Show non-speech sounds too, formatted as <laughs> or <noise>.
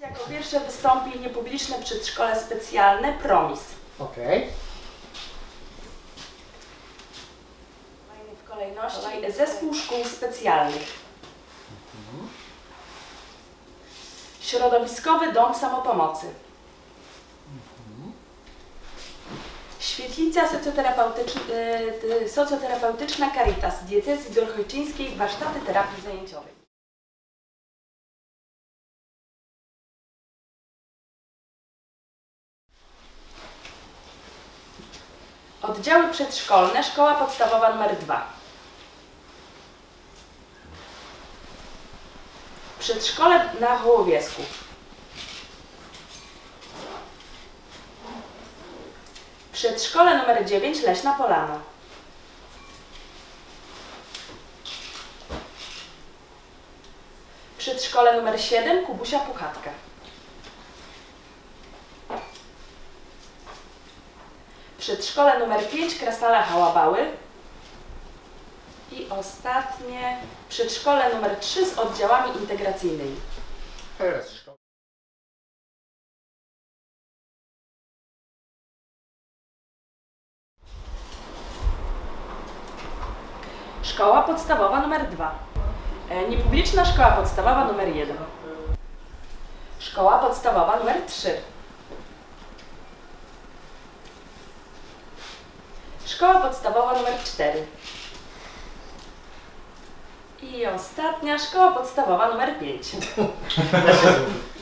Jako pierwsze wystąpi niepubliczne przedszkole specjalne Promis. Okej. Kolejny w kolejności zespół szkół specjalnych. Środowiskowy dom samopomocy. Świetlica socjoterapeutyczna, y, socjoterapeutyczna Caritas diecezji dolchojczyńskiej warsztaty terapii zajęciowej. Oddziały przedszkolne, szkoła podstawowa nr 2. Przedszkole na Hołowiesku. Przedszkole nr 9 Leśna Polana. Przedszkole nr 7 Kubusia Puchatka. Przedszkole nr 5 Krasnala Hałabały. I ostatnie przedszkole nr 3 z oddziałami integracyjnymi. Teraz szkoła. Szkoła podstawowa numer 2. E, Niepubliczna szkoła podstawowa numer 1. Szkoła podstawowa numer 3. Szkoła podstawowa numer 4. I ostatnia szkoła podstawowa numer 5. <laughs>